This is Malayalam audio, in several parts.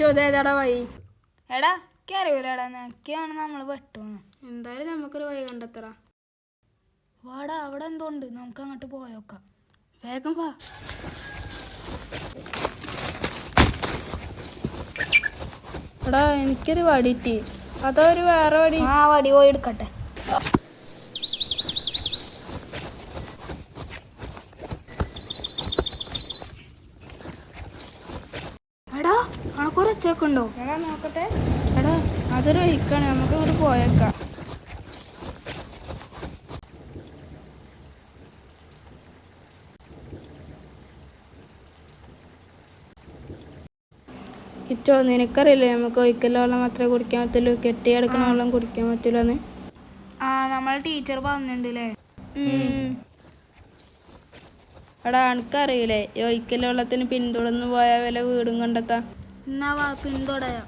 ഏതാടാ വഴി എടാ കറിയൂലടാ നക്കിയാണ് നമ്മൾ വെട്ടുന്ന് എന്തായാലും നമുക്കൊരു വഴി കണ്ടെത്തറ വാടാ അവിടെ എന്തോ ഉണ്ട്. നമുക്ക് അങ്ങോട്ട് പോയോക്കാം വേഗം വാ. എടാ എനിക്കൊരു വടി കിട്ടി. അതോ ഒരു വേറെ വടി. ആ വടി പോയി എടുക്കട്ടെ എടാ അണക്കൊരു ഒച്ചക്കുണ്ടോ എടാ നോക്കട്ടെ. എടാ അതൊരു ഹിക്കാണ് നമുക്ക് ഇവിടെ പോയേക്കാം. കിറ്റോ നിനക്കറിയില്ലേ നമുക്ക് ഒഴിക്കലുള്ള വെള്ളം മാത്രമേ കുടിക്കാൻ പറ്റുള്ളൂ കെട്ടിയെടുക്കണ വെള്ളം കുടിക്കാൻ പറ്റൂലെന്ന് ആ നമ്മൾ ടീച്ചർ പറഞ്ഞിട്ടുണ്ടല്ലേ? എടാ എനിക്കറിയില്ലേ ഈ ഒഴിക്കൽ വെള്ളത്തിന് പിന്തുടർന്ന് പോയാൽ വല്ല വീടും കണ്ടെത്താം എന്നാ വാ പിന്തുടരാം.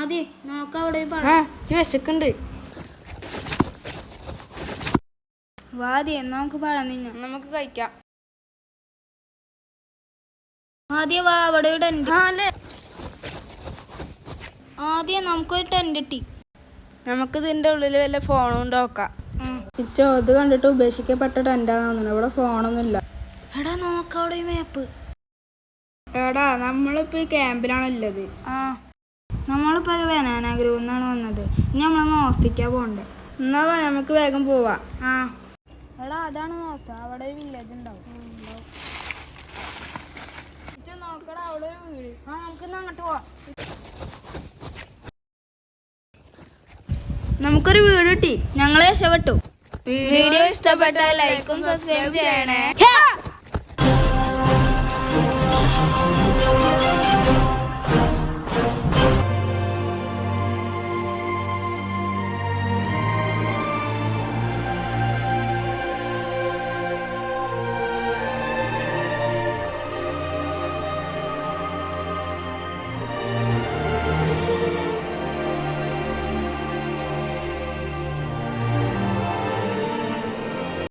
ആദ്യം നോക്കാം അവിടെ ആ എനിക്ക് വിശക്കുണ്ട് വാദ്യം നമുക്ക് പാടാം നിന്ന നമുക്ക് കഴിക്കാം. ആദ്യം വാ അവിടെ ഒരു ടെന്റ് ആദ്യം നമുക്കൊരു ടെന്റ് കിട്ടി. നമുക്ക് ഇതിന്റെ ഉള്ളിൽ വല്ല ഫോണും നോക്കാം. ഇച്ചോ ഇത് കണ്ടിട്ട് ഉപേക്ഷിക്കപ്പെട്ട തോന്നുന്നു ഇവിടെ ഫോണൊന്നുമില്ല. എടാ നോക്കാവിടെ ഈ മാപ്പ് എടാ നമ്മളിപ്പോ ഈ ക്യാമ്പിലാണ് ഉള്ളത്. ആ. നമ്മളിപ്പോ ബനാന ഗ്രൂവിൽ നിന്നാണ് വന്നത്. ഇനി നമ്മളൊന്ന് ഹോസ്റ്റിക്കാൻ പോണ്ടേ? എന്നാ നമുക്ക് വേഗം പോവാ. ആ. എടാ അതാണ് നോക്കാം. അവിടെ ഒരു വില്ലേജ് ഉണ്ടാവും. നോക്കടാ അവിടെ ഒരു വീട്. ആ നമുക്കിന്ന് അങ്ങോട്ട് പോവാം. നമുക്കൊരു വീട് കിട്ടി. ഞങ്ങളെ രക്ഷപ്പെട്ടു. വീഡിയോ ഇഷ്ടപ്പെട്ടാൽ ലൈക്കും സബ്സ്ക്രൈബ് ചെയ്യണേ.